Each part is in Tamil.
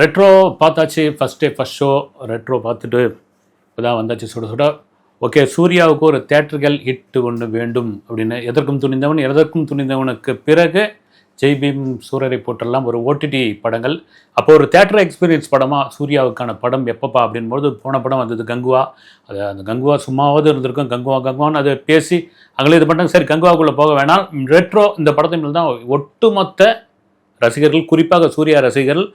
ரெட்ரோ பார்த்தாச்சு first day first show Retro பார்த்துட்டு இப்போதான் வந்தாச்சு. சுட சுட ஓகே சூர்யாவுக்கு ஒரு தேட்டர்கள் ஹிட் ஒன்று வேண்டும் அப்படின்னு எதற்கும் துணிந்தவன் எதற்கும் துணிந்தவனுக்கு பிறகு ஜெய் பீம் சூரரை போட்டெல்லாம் ஒரு ஓடிடி படங்கள். அப்போ ஒரு தேட்டர் எக்ஸ்பீரியன்ஸ் படமாக சூர்யாவுக்கான படம் எப்பப்பா அப்படின்போது போன படம் வந்தது கங்குவா. அது அந்த கங்குவா சும்மாவது இருந்திருக்கும். கங்குவா கங்குவான்னு அதை பேசி அங்கே இது பண்ணாங்க சரி கங்குவாக்குள்ளே போக வேணாம். ரெட்ரோ இந்த படத்தின் தான் ஒட்டுமொத்த ரசிகர்கள் குறிப்பாக சூர்யா ரசிகர்கள்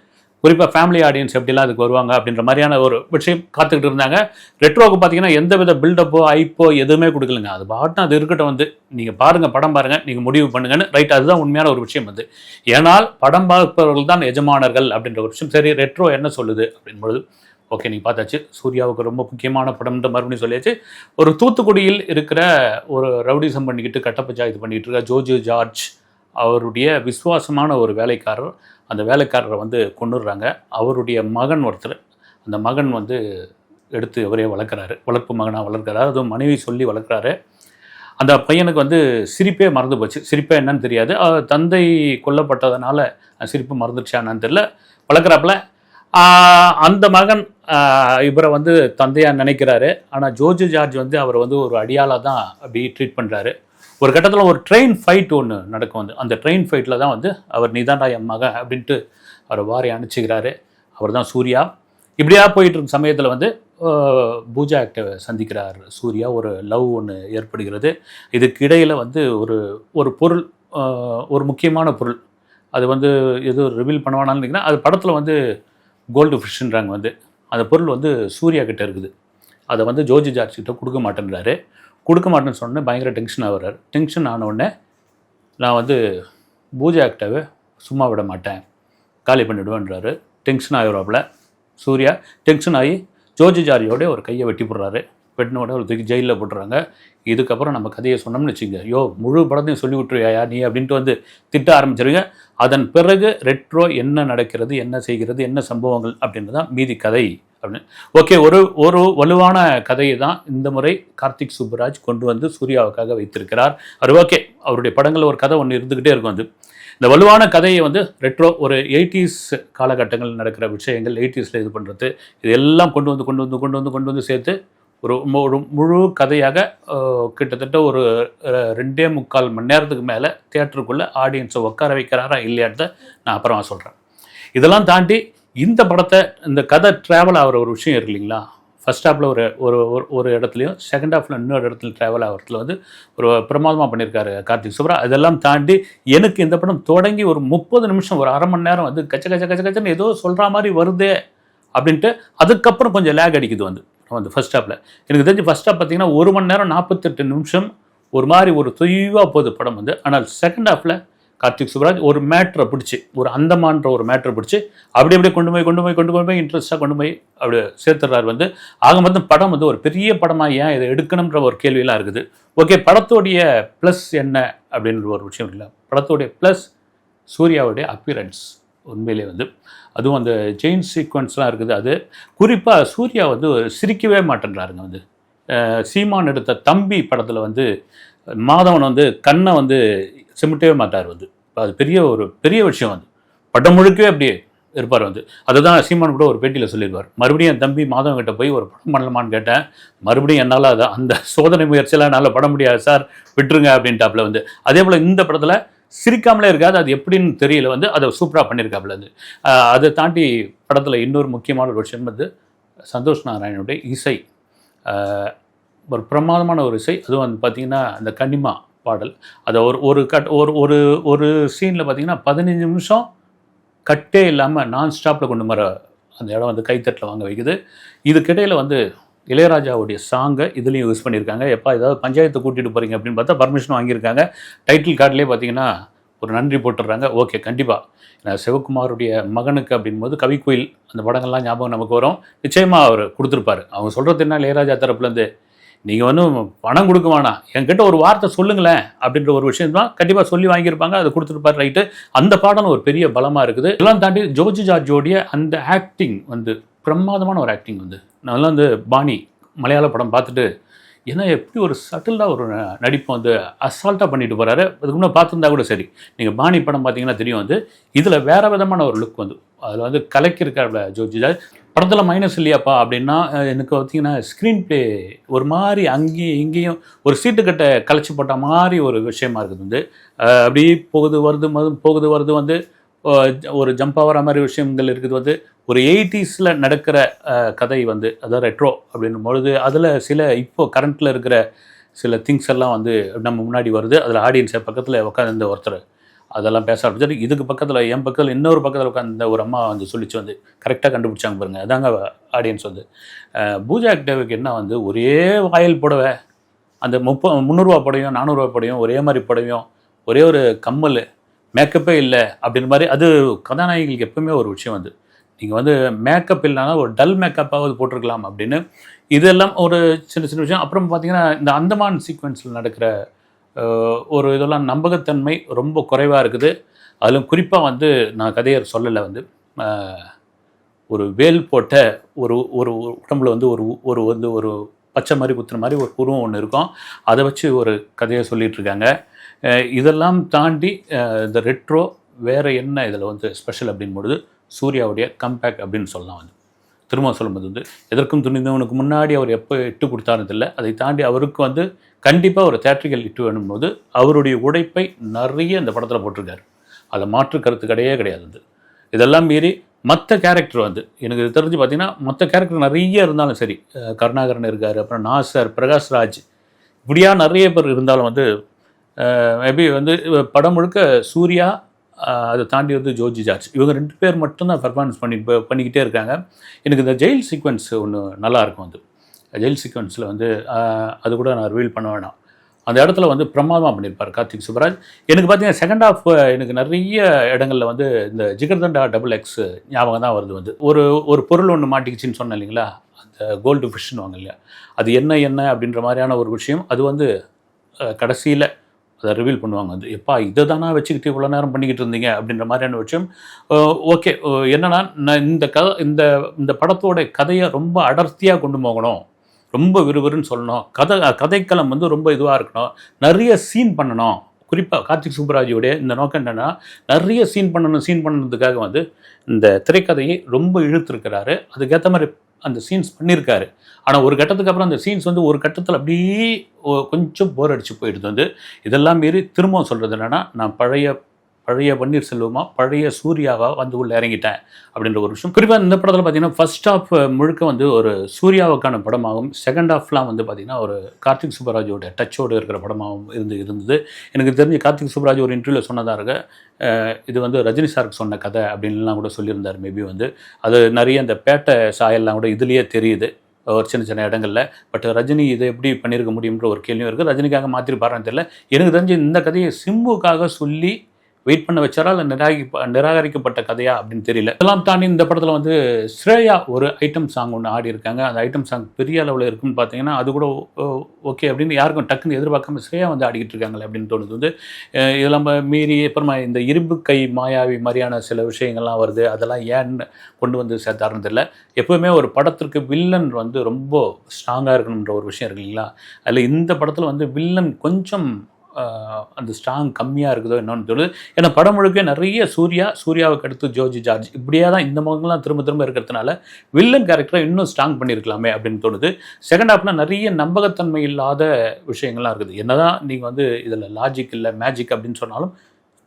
குறிப்பாக ஃபேமிலி ஆடியன்ஸ் எப்படிலாம் அதுக்கு வருவாங்க அப்படின்ற மாதிரியான ஒரு விஷயம் காத்துக்கிட்டு இருந்தாங்க. ரெட்ரோவுக்கு பார்த்தீங்கன்னா எந்த வித பில்டப்போ ஐப்போ எதுவுமே கொடுக்கலங்க. அது பாட்டும் அது இருக்கட்டும் வந்து. நீங்கள் பாருங்கள் படம் பாருங்கள் நீங்கள் முடிவு பண்ணுங்கன்னு. ரைட் அதுதான் உண்மையான ஒரு விஷயம் வந்து. ஏனால் படம் பார்ப்பவர்கள் தான் எஜமானர்கள் அப்படின்ற ஒரு விஷயம். சரி ரெட்ரோ என்ன சொல்லுது அப்படின்பொழுது ஓகே நீங்கள் பார்த்தாச்சு. சூர்யாவுக்கு ரொம்ப முக்கியமான படம்ன்ற மறுபடியும் சொல்லியாச்சு. ஒரு தூத்துக்குடியில் இருக்கிற ஒரு ரவுடிசம் பண்ணிக்கிட்டு கட்டப்பச்சா இது பண்ணிக்கிட்டு இருக்க ஜோஜு ஜார்ஜ் அவருடைய விசுவாசமான ஒரு வேலைக்காரர் அந்த வேலைக்காரரை வந்து கொண்டுடுறாங்க அவருடைய மகன் ஒருத்தர் அந்த மகன் வந்து எடுத்து அவரே வளர்க்குறாரு. வளர்ப்பு மகனாக வளர்க்குறாரு. அதுவும் மனைவி சொல்லி வளர்க்குறாரு. அந்த பையனுக்கு வந்து சிரிப்பே மறந்து போச்சு. சிரிப்பே என்னன்னு தெரியாது. அவர் தந்தை கொல்லப்பட்டதுனால சிரிப்பு மறந்துடுச்சா என்னன்னு தெரியல. வளர்க்குறாப்புல அந்த மகன் இவரை வந்து தந்தையாக நினைக்கிறாரு. ஆனால் ஜோர்ஜ் ஜார்ஜ் வந்து அவரை வந்து ஒரு அடியாளாக தான் அப்படி ட்ரீட் பண்ணுறாரு ஒரு கட்டத்தில் ஒரு ட்ரெயின் ஃபைட் ஒன்று நடக்கும் வந்து. அந்த ட்ரெயின் ஃபைட்டில் தான் வந்து அவர் நீதாண்டா என் மகன் அப்படின்ட்டு அவர் வாரி அனுப்பிச்சுக்கிறாரு. அவர் தான் சூர்யா. இப்படியா போயிட்டு இருக்க சமயத்தில் வந்து பூஜா ஆக்டை சந்திக்கிறார் சூர்யா. ஒரு லவ் ஒன்று ஏற்படுகிறது. இதுக்கு இடையில் வந்து ஒரு ஒரு பொருள் ஒரு முக்கியமான பொருள். அது வந்து எதுவும் ரிவீல் பண்ண அது படத்தில் வந்து கோல்டு ஃபிஷ்ன்றாங்க வந்து. அந்த பொருள் வந்து சூர்யா கிட்டே இருக்குது. அதை வந்து ஜோஜி ஜார்ஜ் கிட்ட கொடுக்க மாட்டேன்றாரு. கொடுக்க மாட்டேன்னு சொன்னே பயங்கர டென்ஷன் ஆகுறாரு. டென்ஷன் ஆனவுடனே நான் வந்து பூஜை ஆக்டாவை சும்மா விட மாட்டேன். காலி பண்ணிவிடுவேன்றாரு டென்ஷன் ஆகிடுவாப்புல சூர்யா டென்ஷன் ஆகி ஜோஜி ஜார்ஜோட ஒரு கையை வெட்டி போடுறாரு. வெட்டினோட ஒரு தூக்கி ஜெயிலில் போட்டுறாங்க. இதுக்கப்புறம் நம்ம கதையை சொன்னோம்னு வச்சுங்க. யோ முழு படத்தையும் சொல்லி விட்டுருவியா நீ அப்படின்ட்டு வந்து திட்ட ஆரம்பிச்சிருங்க. அதன் பிறகு ரெட்ரோ என்ன நடக்கிறது என்ன செய்கிறது என்ன சம்பவங்கள் அப்படின்றது தான் மீதி கதை. அப்படின்னு. ஓகே ஒரு ஒரு வலுவான கதையை தான் இந்த முறை கார்த்திக் சுப்புராஜ் கொண்டு வந்து சூர்யாவுக்காக வைத்திருக்கிறார். அது ஓகே அவருடைய படங்கள் ஒரு கதை ஒன்று இருந்துக்கிட்டே இருக்கும் அது. இந்த வலுவான கதையை வந்து ரெட்ரோ ஒரு எயிட்டிஸ் காலகட்டங்கள் நடக்கிற விஷயங்கள் எயிட்டிஸில் இது பண்ணுறது இது எல்லாம் கொண்டு வந்து கொண்டு வந்து கொண்டு வந்து கொண்டு வந்து சேர்த்து ஒரு மு- ஒரு முழு கதையாக கிட்டத்தட்ட ஒரு ரெண்டே முக்கால் மணி நேரத்துக்கு மேலே தேட்டருக்குள்ளே ஆடியன்ஸை உட்கார வைக்கிறாரா இல்லையான்றத நான் அப்புறமா சொல்கிறேன் இதெல்லாம் தாண்டி இந்த படத்தை இந்த கதை ட்ராவல் ஆகிற ஒரு விஷயம் இருக்கு இல்லைங்களா? ஃபர்ஸ்ட் ஹாஃபில் ஒரு ஒரு ஒரு- ஒரு இடத்துலையும் செகண்ட் ஹாஃபில் இன்னொரு இடத்துல ட்ராவல் ஆகிறதுல வந்து ஒரு பிரமாதமாக பண்ணியிருக்காரு கார்த்திக் சுப்ரா. அதெல்லாம் தாண்டி எனக்கு இந்த படம் தொடங்கி ஒரு முப்பது நிமிஷம் ஒரு அரை மணி நேரம் வந்து கச்ச கச்ச கச்ச கச்சன்னு ஏதோ சொல்கிற மாதிரி வருதே அப்படின்ட்டு அதுக்கப்புறம் கொஞ்சம் லேக் அடிக்குது வந்து வந்து ஃபஸ்ட் ஹாஃபில் எனக்கு தெரிஞ்சு ஃபஸ்ட் ஹாஃப் பார்த்தீங்கன்னா ஒரு மணி நேரம் நாற்பத்தெட்டு நிமிஷம் ஒரு மாதிரி ஒரு தொய்வாக போகுது படம் வந்து. ஆனால் செகண்ட் ஹாஃபில் கார்த்திக் சுப்ராஜ் ஒரு மேட்ரை பிடிச்சி ஒரு அந்தமான்ற ஒரு மேட்ரை பிடிச்சி அப்படி அப்படியே கொண்டு போய் கொண்டு போய் கொண்டு கொண்டு போய் இன்ட்ரெஸ்ட்டாக கொண்டு போய் அப்படி சேர்த்துறாரு வந்து. ஆக மொத்தம் படம் வந்து ஒரு பெரிய படமாக ஏன் இதை எடுக்கணுன்ற ஒரு கேள்வியெல்லாம் இருக்குது. ஓகே படத்தோடைய ப்ளஸ் என்ன அப்படின்ற ஒரு விஷயம் இல்லை. படத்தோடைய ப்ளஸ் சூர்யாவுடைய அப்பியரன்ஸ் உண்மையிலே வந்து. அதுவும் அந்த செயின் சீக்வன்ஸ்லாம் இருக்குது. அது குறிப்பாக சூர்யா வந்து சிரிக்கவே மாட்டேன்றாருங்க வந்து. சீமான் எடுத்த தம்பி படத்தில் வந்து மாதவன் வந்து கண்ணை வந்து சிமிட்டவே மாட்டார் வந்து. அது பெரிய ஒரு பெரிய விஷயம் வந்து படம் முழுக்கவே அப்படியே இருப்பார் வந்து. அதுதான் சீமான் கூட ஒரு பேட்டியில் சொல்லியிருப்பார் மறுபடியும் என் தம்பி மாதவன் கிட்ட போய் ஒரு படம் பண்ணலாமான்னு கேட்டேன். மறுபடியும் என்னால் அதை அந்த சோதனை முயற்சியெல்லாம் என்னால் பட முடியாது சார். விட்டுருங்க அப்படின்ட்டாப்புல வந்து. அதே போல் இந்த படத்தில் சிரிக்காமலே இருக்காது. அது எப்படின்னு தெரியல வந்து. அதை சூப்பராக பண்ணியிருக்காப்புல வந்து. அதை தாண்டி படத்தில் இன்னொரு முக்கியமான ஒரு விஷயம் வந்து சந்தோஷ் நாராயணனுடைய இசை. ஒரு பிரமாதமான ஒரு இசை. அதுவும் வந்து பார்த்திங்கன்னா அந்த கனிமா பாடல். அதை ஒரு ஒரு கட் ஒரு ஒரு ஒரு சீனில் பார்த்தீங்கன்னா பதினஞ்சு நிமிஷம் கட்டே இல்லாமல் நான் ஸ்டாப்பில் கொண்டு வர அந்த இடம் வந்து கைத்தட்டில் வாங்க வைக்குது. இதுக்கிடையில் வந்து இளையராஜாவுடைய சாங்கை இதுலேயும் யூஸ் பண்ணியிருக்காங்க. எப்போ ஏதாவது பஞ்சாயத்தை கூட்டிகிட்டு போகிறீங்க அப்படின்னு பார்த்தா பர்மிஷன் வாங்கியிருக்காங்க. டைட்டில் கார்டிலே பார்த்தீங்கன்னா ஒரு நன்றி போட்டுடுறாங்க. ஓகே கண்டிப்பாக சிவகுமாருடைய மகனுக்கு அப்படின்போது கவிக்கோயில் அந்த படங்கள்லாம் ஞாபகம் நமக்கு வரும். நிச்சயமாக அவர் கொடுத்துருப்பாரு. அவங்க சொல்கிறது என்ன? இளையராஜா தரப்புலேருந்து நீங்கள் வந்து பணம் கொடுக்க வேணாம். என்கிட்ட ஒரு வார்த்தை சொல்லுங்களேன் அப்படின்ற ஒரு விஷயம் தான் கண்டிப்பாக சொல்லி வாங்கியிருப்பாங்க அதை கொடுத்துருப்பாரு ரைட்டு. அந்த பாடம் ஒரு பெரிய பலமாக இருக்குது. இதெல்லாம் தாண்டி ஜோஜி ஜார்ஜோடைய அந்த ஆக்டிங் வந்து பிரமாதமான ஒரு ஆக்டிங் வந்து. நல்லா வந்து பாணி மலையாள படம் பார்த்துட்டு ஏன்னா எப்படி ஒரு சட்டிலாக ஒரு நடிப்பை வந்து அசால்ட்டாக பண்ணிட்டு போகிறாரு அதுக்கு முன்னே பார்த்துருந்தா கூட சரி. நீங்கள் பாணி படம் பார்த்தீங்கன்னா தெரியும் வந்து இதில் வேறு விதமான ஒரு லுக் வந்து அதில் வந்து கலக்கியிருக்காருல ஜோஜிஜா படத்தில் மைனஸ் இல்லையாப்பா அப்படின்னா எனக்கு பார்த்தீங்கன்னா ஸ்க்ரீன் ப்ளே ஒரு மாதிரி அங்கேயும் இங்கேயும் ஒரு சீட்டுக்கட்டை கலைச்சி போட்ட மாதிரி ஒரு விஷயமா இருக்குது வந்து. அப்படியே போகுது வருது மது- போகுது வருது வந்து ஒரு ஜம்ப் ஆகிற மாதிரி விஷயங்கள் இருக்குது வந்து. ஒரு எயிட்டிஸில் நடக்கிற கதை வந்து அதாவது ரெட்ரோ அப்படின்னும் பொழுது அதில் சில இப்போ கரண்ட்டில் இருக்கிற சில திங்ஸ் எல்லாம் வந்து நம்ம முன்னாடி வருது. அதில் ஆடியன்ஸை பக்கத்தில் உட்காந்து ஒருத்தர் அதெல்லாம் பேச ஆரம்பிச்சாரு. இதுக்கு பக்கத்தில் என் பக்கத்தில் இன்னொரு பக்கத்தில் உட்காந்து ஒரு அம்மா வந்து சொல்லிச்சு வந்து கரெக்டாக கண்டுபிடிச்சாங்க பாருங்கள் அதாங்க ஆடியன்ஸ் வந்து. பூஜா ஆக்டேவுக்கு என்ன வந்து ஒரே வாயில் புடவை அந்த முப்ப முந்நூறுரூவா புடவையும் நானூறுரூவா புடவையும் ஒரே மாதிரி புடவையும் ஒரே ஒரு கம்மல் மேக்கப்பே இல்லை அப்படின்ற மாதிரி அது கதாநாயகிகளுக்கு எப்பவுமே ஒரு விஷயம் வந்து நீங்கள் வந்து மேக்கப் இல்லைனா ஒரு டல் மேக்கப்பாவது போட்டிருக்கலாம் அப்படின்னு. இதெல்லாம் ஒரு சின்ன சின்ன விஷயம். அப்புறம் பார்த்தீங்கன்னா இந்த அந்தமான் சீக்வன்ஸில் நடக்கிற ஒரு இதெல்லாம் நம்பகத்தன்மை ரொம்ப குறைவாக இருக்குது. அதிலும் குறிப்பாக வந்து நான் கதையை சொல்லலை வந்து. ஒரு வேல் போட்ட ஒரு ஒரு உடம்புல வந்து ஒரு ஒரு வந்து ஒரு பச்சை மாதிரி குத்துற மாதிரி ஒரு உருவம் ஒன்று இருக்கும். அதை வச்சு ஒரு கதையை சொல்லிகிட்ருக்காங்க இதெல்லாம் தாண்டி இந்த ரெட்ரோ வேறு என்ன இதில் வந்து ஸ்பெஷல் அப்படின்பொழுது சூர்யாவுடைய கம்பேக் அப்படின்னு சொல்லலாம் வந்து. திரும்ப சொல்லும்போது வந்து எதற்கும் துணிந்தவனுக்கு முன்னாடி அவர் எப்போ இட்டு கொடுத்தாருன்னு தெரியல. அதை தாண்டி அவருக்கு வந்து கண்டிப்பாக ஒரு தேட்ரிக்கல் இட்டு வேணும்போது அவருடைய உழைப்பை நிறைய இந்த படத்தில் போட்டிருக்காரு. அதை மாற்று கருத்து கிடையவே கிடையாது அது. இதெல்லாம் மீறி மற்ற கேரக்டர் வந்து எனக்கு இது தெரிஞ்சு பார்த்தீங்கன்னா மற்ற கேரக்டர் நிறைய இருந்தாலும் சரி கருணாகரன் இருக்கார் அப்புறம் நாசர் பிரகாஷ்ராஜ் இப்படியா நிறைய பேர் இருந்தாலும் வந்து மேபி வந்து படம் முழுக்க சூர்யா அதை தாண்டி வந்து ஜோஜி ஜார்ஜ். இவங்க ரெண்டு பேர் மட்டும்தான் பர்ஃபார்மன்ஸ் பண்ணி பண்ணிக்கிட்டே இருக்காங்க. எனக்கு இந்த ஜெயில் சீக்வன்ஸ் ஒன்று நல்லாயிருக்கும் அது. வந்து ஜெயில் சீக்வன்ஸில் வந்து அது கூட நான் ரிவீல் பண்ண வேணாம். அந்த இடத்துல வந்து பிரமாதமாக பண்ணியிருப்பார் கார்த்திக் சுப்ராஜ். எனக்கு பார்த்தீங்கன்னா செகண்ட் ஆஃப் எனக்கு நிறைய இடங்களில் வந்து இந்த ஜிகர்தண்டா டபுள் எக்ஸ் ஞாபகம் தான் வருது வந்து. ஒரு ஒரு பொருள் ஒன்று மாட்டிக்கிச்சின்னு சொன்னேன் இல்லைங்களா? அந்த கோல்டு ஃபிஷ்னு வாங்க இல்லையா? அது என்ன என்ன அப்படின்ற மாதிரியான ஒரு விஷயம். அது வந்து கடைசியில் அதை ரிவீல் பண்ணுவாங்க. வந்து எப்பா இதை தானே வச்சுக்கிட்டு இவ்வளோ நேரம் பண்ணிக்கிட்டு இருந்தீங்க? அப்படின்ற மாதிரியான விஷயம். ஓகே என்னன்னா நான் இந்த கதை இந்த இந்த படத்தோட கதையை ரொம்ப அடர்த்தியாக கொண்டு போகணும். ரொம்ப விறுவிறுன்னு சொல்லணும். கதை கதைக்களம் வந்து ரொம்ப இதுவாக இருக்கணும். நிறைய சீன் பண்ணணும். குறிப்பாக கார்த்திக் சுப்ராஜியோடைய இந்த நோக்கம் என்னென்னா நிறைய சீன் பண்ணணும் சீன் பண்ணுறதுக்காக வந்து இந்த திரைக்கதையை ரொம்ப இழுத்துருக்கிறாரு. அதுக்கேற்ற மாதிரி அந்த சீன்ஸ் பண்ணியிருக்காரு ஆனால் ஒரு கட்டத்துக்கு அப்புறம் அந்த சீன்ஸ் வந்து ஒரு கட்டத்தில் அப்படியே கொஞ்சம் போர் அடித்து போயிடுது வந்து. இதெல்லாம் மீறி திரும்பவும் சொல்கிறது என்னென்னா நான் பழைய பழைய பன்னீர்செல்வமா பழைய சூர்யாவா வந்து உள்ள இறங்கிட்டேன் அப்படின்ற ஒரு விஷயம். குறிப்பாக இந்த படத்தில் பார்த்தீங்கன்னா ஃபர்ஸ்ட் ஹாஃப் முழுக்க வந்து ஒரு சூர்யாவுக்கான படமாகவும் செகண்ட் ஹாஃப்லாம் வந்து பார்த்தீங்கன்னா ஒரு கார்த்திக் சுப்பராஜோட டச்சோடு இருக்கிற படமாகவும் இருந்து இருந்தது. எனக்கு தெரிஞ்சு கார்த்திக் சுப்பராஜ் ஒரு இன்டர்வியூவில் சொன்னதாக இருக்க இது வந்து ரஜினி சாருக்கு சொன்ன கதை அப்படின்லாம் கூட சொல்லியிருந்தார் மேபி வந்து. அது நிறைய அந்த பேட்டை சாயல்லாம் கூட இதுலேயே தெரியுது ஒரு சின்ன சின்ன இடங்களில். பட் ரஜினி இதை எப்படி பண்ணியிருக்க முடியுன்ற ஒரு கேள்வியும் இருக்குது ரஜினிக்காக மாற்றிருப்பாருன்னு தெரியல. எனக்கு தெரிஞ்சு இந்த கதையை சிம்புக்காக சொல்லி வெயிட் பண்ண வச்சாரா இல்லை நிராகி நிராகரிக்கப்பட்ட கதையா அப்படின்னு தெரியல. இதெல்லாம் தாண்டி இந்த படத்தில் வந்து ஸ்ரேயா ஒரு ஐட்டம் சாங் ஒன்று ஆடி இருக்காங்க அந்த ஐட்டம் சாங் பெரிய அளவில் இருக்குன்னு பார்த்தீங்கன்னா அது கூட ஓகே அப்படின்னு யாருக்கும் டக்குன்னு எதிர்பார்க்காம ஸ்ரேயா வந்து ஆடிக்கிட்டு இருக்காங்களே அப்படின்னு தோணுது. வந்து இதெல்லாம் மீறி அப்புறமா இந்த இரும்பு கை மாயாவி மாதிரியான சில விஷயங்கள்லாம் வருது. அதெல்லாம் ஏன்னு கொண்டு வந்து சேர்த்தாருன்னு தெரியல. எப்பவுமே ஒரு படத்திற்கு வில்லன் வந்து ரொம்ப ஸ்ட்ராங்காக இருக்கணுன்ற ஒரு விஷயம் இருக்கு இல்லைங்களா? அதில் இந்த படத்தில் வந்து வில்லன் கொஞ்சம் அந்த ஸ்ட்ராங் கம்மியாக இருக்குதோ என்னன்னு சொல்லுது. ஏன்னா படம் முழுக்க நிறைய சூர்யா சூர்யாவுக்கு அடுத்து ஜோஜி ஜார்ஜ். இப்படியே தான் இந்த முகங்கள்லாம் திரும்ப திரும்ப இருக்கிறதுனால வில்லன் கேரக்டரை இன்னும் ஸ்ட்ராங் பண்ணியிருக்கலாமே அப்படின்னு தோணுது. செகண்ட் ஹாஃப்ல நிறைய நம்பகத்தன்மை இல்லாத விஷயங்கள்லாம் இருக்குது. என்னதான் நீங்கள் வந்து இதில் லாஜிக் இல்லை மேஜிக் அப்படின்னு சொன்னாலும்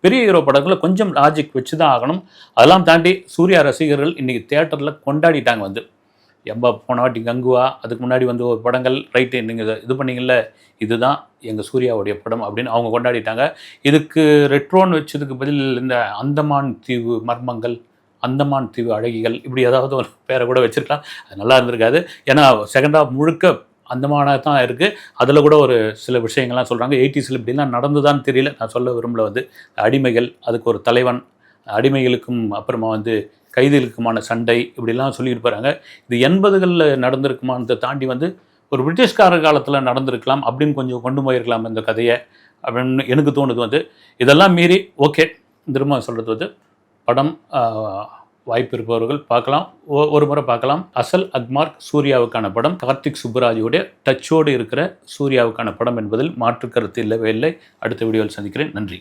பெரிய ஹீரோ படங்களில் கொஞ்சம் லாஜிக் வச்சு தான் ஆகணும். அதெல்லாம் தாண்டி சூர்யா ரசிகர்கள் இன்றைக்கி தேட்டரில் கொண்டாடிட்டாங்க வந்து. எம்பா போன வாட்டி கங்குவா அதுக்கு முன்னாடி வந்து ஒரு படங்கள் ரைட்டு நீங்கள் இது பண்ணீங்கல்ல இதுதான் எங்கள் சூர்யாவுடைய படம் அப்படின்னு அவங்க கொண்டாடிட்டாங்க. இதுக்கு ரெட்ரோன்னு வச்சதுக்கு பதில் இந்த அந்தமான் தீவு மர்மங்கள் அந்தமான் தீவு அழகிகள் இப்படி ஏதாவது ஒரு பேரை கூட வச்சுருக்கலாம். அது நல்லா இருந்திருக்காது. ஏன்னா செகண்ட் ஹாஃப் முழுக்க அந்தமானாக தான் இருக்குது அதில் கூட ஒரு சில விஷயங்கள்லாம் சொல்கிறாங்க எயிட்டிஸில் இப்படிலாம் நடந்துதான்னு தெரியல. நான் சொல்ல விரும்பல வந்து. அடிமைகள் அதுக்கு ஒரு தலைவன் அடிமைகளுக்கும் அப்புறமா வந்து கைதிகளுக்குமான சண்டை இப்படிலாம் சொல்லியிருப்பாங்க இது எண்பதுகளில் நடந்திருக்குமானதை தாண்டி வந்து ஒரு பிரிட்டிஷ்காரர் காலத்தில் நடந்திருக்கலாம் அப்படின்னு கொஞ்சம் கொண்டு போயிருக்கலாம் இந்த கதையை அப்படின்னு எனக்கு தோணுது வந்து. இதெல்லாம் மீறி ஓகே திரும்ப சொல்கிறது வந்து படம் வாய்ப்பு இருப்பவர்கள் பார்க்கலாம். ஒரு முறை பார்க்கலாம். அசல் அக்மார்க் சூர்யாவுக்கான படம் கார்த்திக் சுப்புராஜுடைய டச்சோடு இருக்கிற சூர்யாவுக்கான படம் என்பதில் மாற்று கருத்து இல்லவே இல்லை. அடுத்த வீடியோவில் சந்திக்கிறேன். நன்றி.